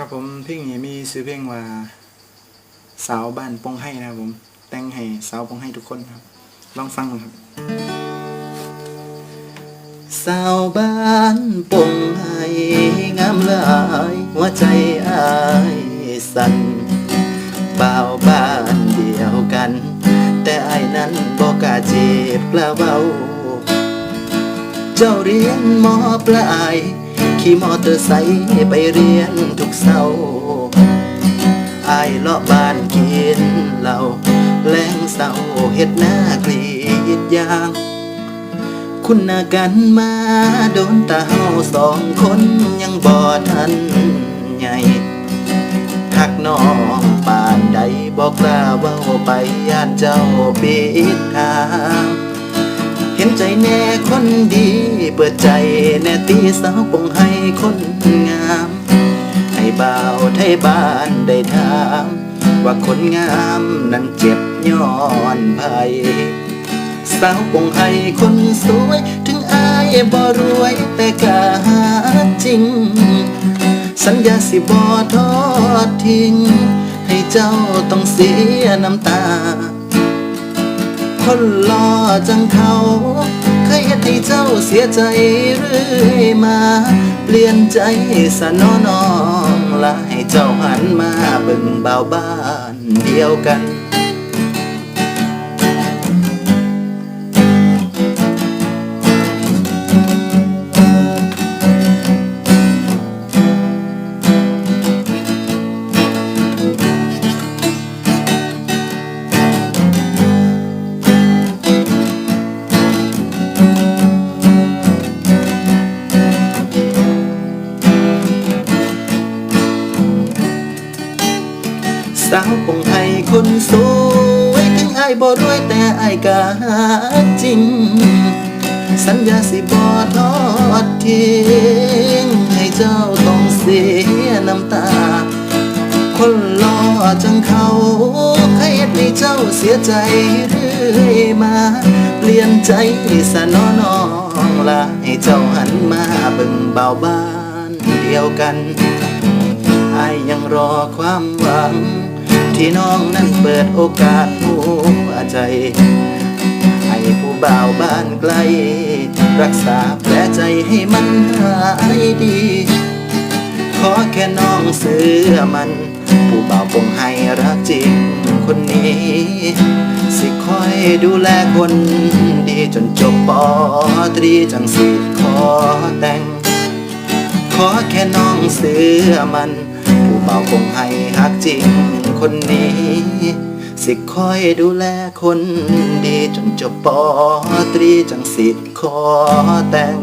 ครับผมเพลงนี้มีซื้อเพลงว่า สาวบ้านปงให้นะครับผม แต่งให้สาวปงให้ทุกคนครับ ลองฟังดูครับ สาวบ้านปงให้งามลายหัวใจอายสั่นบ่าวบ้านเดียวกัน แต่อายนั้นบอกกล้าจีบกล้าเบาเจ้าเรียนมอปลาย ขี่มอเตอร์ไซค์ไปเรียนทุกเสาร์อายเลาะบ้านกินเหล้าแล้งเศร้าเฮ็ดหน้ากรีดยาง คุณนากันมาโดนตาเฮาสองคนยังบ่ทันใหญ่หักน้องป่านใดบอกล้าเว้าไปย่านเจ้าปิดทาง เห็นใจแน่คนดี เปิดใจแน่ตีสาวปงให้คนงาม ให้บ่าวไทยบ้านได้ถาม ว่าคนงามนั้นเจ็บย้อนภัยสาวปงให้คนสวย ถึงอายบ่รวยแต่กาจริง สัญญาสิบ่ทอดทิ้ง ให้เจ้าต้องเสียน้ำตา คนหล่อจังเขา เคยเฮ็ดให้เจ้าเสียใจเรื่อยมา เปลี่ยนใจสะน้อน้องละให้เจ้าหันมาเบิ่งบ่าบ้านเดียวกัน สาวปงให้คนสวยถึงไอบ่รวยแต่ไอกาจริง สัญญาสิบ่ทอดทิ้งให้เจ้าต้องเสียน้ำตา คนหล่อจังเขาเคยเฮ็ดให้เจ้าเสียใจเรื่อยมา เปลี่ยนใจสะนอน้องละให้เจ้าหันมาเบิ่งเบาบ้านเดียวกันอายยังรอความหวัง ที่น้องนั้นเปิดโอกาสหัวใจ ให้ผู้บ่าวบ้านไกล รักษาแผลใจให้มันหายดี ขอแค่น้องเสื้อมัน ผู้บ่าวคงให้รักจริงคนนี้ สิคอยดูแลคนดีจนจบปอตรีจังสิขอแต่ง ขอแค่น้องเสื้อมัน บาคงให้ฮักจริงคนนี้ สิคอยดูแลคนดีจนจบปอตรีจังสิขอแต่ง